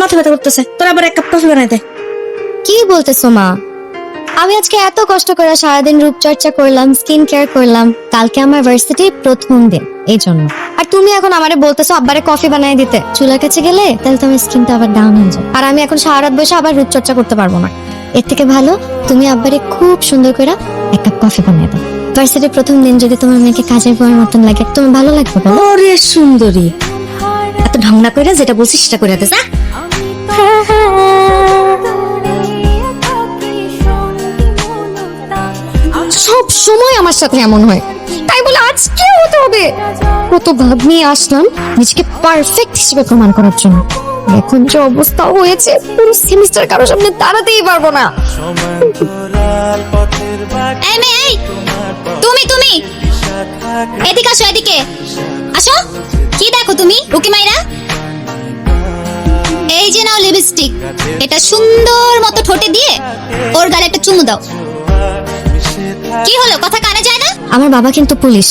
মাথা ব্যথা করতেছে। তোর আবার এক কাপ কফি বানাই দে। কি বলতেছো মা? আমি আজকে এত কষ্ট করে সারাদিন রূপচর্চা করলাম স্কিন কেয়ার করলাম কালকে আমার ভার্সিটির প্রথম দিন এই জন্য। আর তুমি এখন আমারে বলতেছো আব্বারে কফি বানিয়ে দিতে। চুলার কাছে গেলে তাহলে তোমার স্কিনটা আবার ডাউন হয়ে যাবে আর আমি এখন সারা রাত বসে আবার রূপচর্চা করতে পারব না। এর থেকে ভালো তুমি আব্বারে খুব সুন্দর করে এক কাপ কফি বানিয়ে দাও। ভার্সিটির প্রথম দিন যদি তোমার মেয়েকে কাজের বউয়ের মতন লাগে তোমার ভালো লাগবে বলো। ওরে সুন্দরী। এত ঢংনা করে যেটা বলছিস সেটা করে দে যা। সব সময় আমার সাথে এমন হয়। তাই বলে আজকে হতে হবে। কত ভাব নিয়ে আসলাম নিজেকে পারফেক্ট হিসেবে প্রমাণ করার জন্য। এখন যে অবস্থা হয়েছে, পুরো সেমিস্টার কারোর সামনে দাঁড়াতেই পারব না। তুমি তুমি! এদিকে আসো এদিকে। আসো। কি দেখো তুমি উকি মাইরা লিপস্টিক এটা সুন্দর মতো ঠোঁটে দিয়ে ওর গালে একটা চুমু দাও। কি হলো? কথা কানে যায় না? আমার বাবা কিন্তু পুলিশ।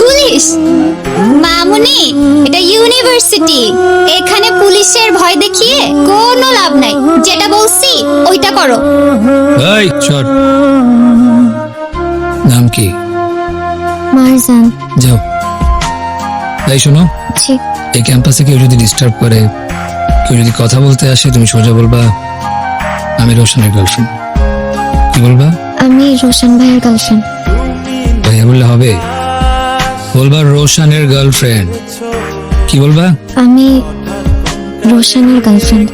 পুলিশ? মামুনি এটা ইউনিভার্সিটি। এখানে পুলিশের ভয় দেখিয়ে কোনো লাভ নাই। যেটা বলছি ওইটা করো। এই চল। নাম কি? মারজান। যাও। তাই শোনো। জি। এই ক্যাম্পাসে কেউ যদি ডিস্টার্ব করে কেউ যদি কথা বলতে আসে তুমি সোজা বলবা আমি রোশনের গার্লফ্রেন্ড কি বলবা? আমি রোশন ভাইয়ের গার্লফ্রেন্ড ভাইয়া বললে হবে? বলবা রোশনের গার্লফ্রেন্ড কি বলবা? আমি রোশনের গার্লফ্রেন্ড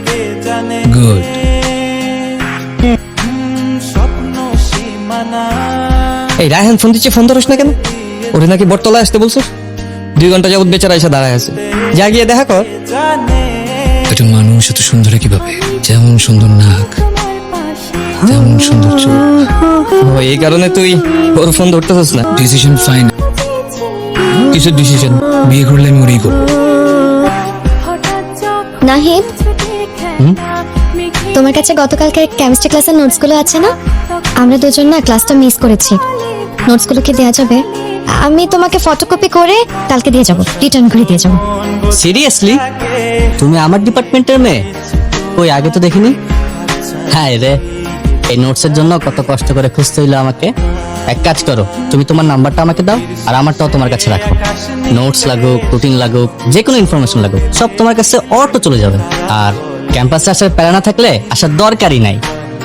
গুড এই রায়হান ফোন দিচ্ছে ফোন ধরস না কেন? ওরে নাকি বটতলায় আসতে বলছো? দুই ঘণ্টা যাবত বেচারা এসে দাঁড়ায় আছে। যা গিয়ে দেখা কর। একটা মানুষ এত সুন্দর কীভাবে? যেমন সুন্দর নাক তেমন সুন্দর চোখ। ও এই কারণে তুই ওর ফোন ধরতেছিস না। ডিসিশন ফাইন কিছু ডিসিশন বিয়ে করলে আমি ওরই করব। নাহিদ তোমার কাছে গতকালকে কেমিস্ট্রি ক্লাসের নোটসগুলো আছে না? আমরা দুজন না ক্লাসটা মিস করেছি। নোটসগুলো কি যাবে? আমি তোমাকে ফটোকপি করে কালকে দিয়ে যাব রিটার্ন করে দিয়ে যাব। সিরিয়াসলি তুমি আমার ডিপার্টমেন্টের মেয়ে? ওই আগে তো দেখিনি? হ্যাঁ রে, এই নোটসের জন্য কত কষ্ট করে খুঁজতে হইল আমাকে। এক কাজ করো, তুমি তোমার নাম্বারটা আমাকে দাও, আর আমারটাও তোমার কাছে রাখো। নোটস লাগুক রুটিন লাগুক যে কোনো ইনফরমেশন লাগুক, সব তোমার কাছে অটো চলে যাবে। আর ক্যাম্পাসে আসার প্যারা না থাকলে আসার দরকারই নাই।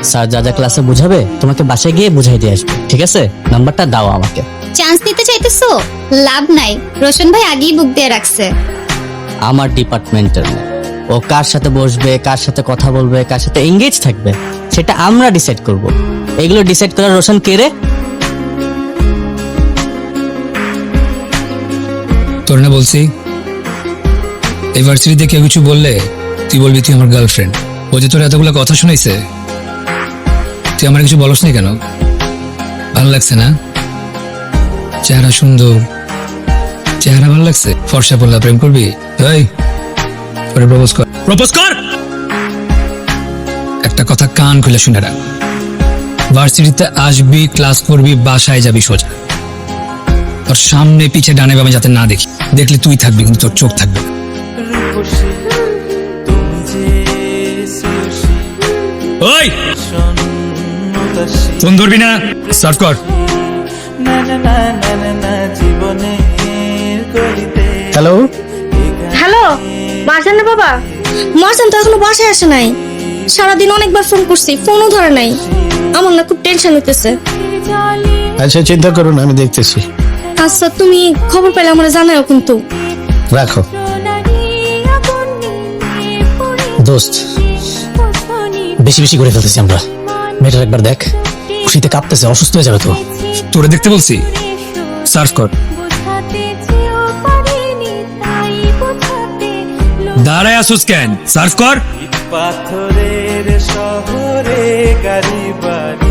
স্যার যা যা ক্লাসে বুঝাবে তোমাকে বাসায় গিয়ে বুঝাই দিয়ে আসবে ঠিক আছে? নাম্বারটা দাও আমাকে। চান্স নিতে চাইতেছো? লাভ নাই। রোশন ভাই আগেই বুক দিয়ে রাখছে। আমার ডিপার্টমেন্টের ও কার সাথে বসবে কার সাথে কথা বলবে কার সাথে এঙ্গেজ থাকবে সেটা আমরা ডিসাইড করব। এগুলো ডিসাইড করার রোশন কে রে? তোর না বলছি এই ভার্সিটিতে কেউ কিছু বললে তুই বলবি তুই আমার গার্লফ্রেন্ড ও যে তোর এতগুলো কথা শুনাইছে তুই আমার কিছু বলস না কেন? ভালো লাগছে না? চেহারা সুন্দর। চেহারা ভালো লাগছে? ফর্সা পড়লা প্রেম করবি? এই পরে প্রপোজ কর। প্রপোজ কর! একটা কথা কান খুলে শুনে রাখ। ভার্সিটিতে আসবি ক্লাস করবি বাসায় যাবি সোজা। তোর সামনে পিছে ডানে বামে যাতে না দেখি। দেখলে তুই থাকবি কিন্তু তোর চোখ থাকবে। ওই! ফোন ধরবি না? সার্চ কর। হ্যালো হ্যালো মারজান না বাবা? মারজান তো এখনও বাসায় আসে নাই। সারাদিন অনেকবার ফোন করছি ফোনও ধরে নাই। আমার না খুব টেনশন হইতেছে। আচ্ছা চিন্তা করুন আমি দেখতেছি। আচ্ছা তুমি খবর পেলে আমার জানাও কিন্তু। রাখো। দোস্ত বেশি বেশি করে ফেলতেছি আমরা। মেয়েটার একবার দেখ খুশিতে কাঁপতেছে অসুস্থ হয়ে যাবে তো। তোরে দেখতে বলছি। সার্চ কর। দাঁড়ায় আসুস কেন? সার্চ কর। পাথরের শহরে গাড়ি বাড়ি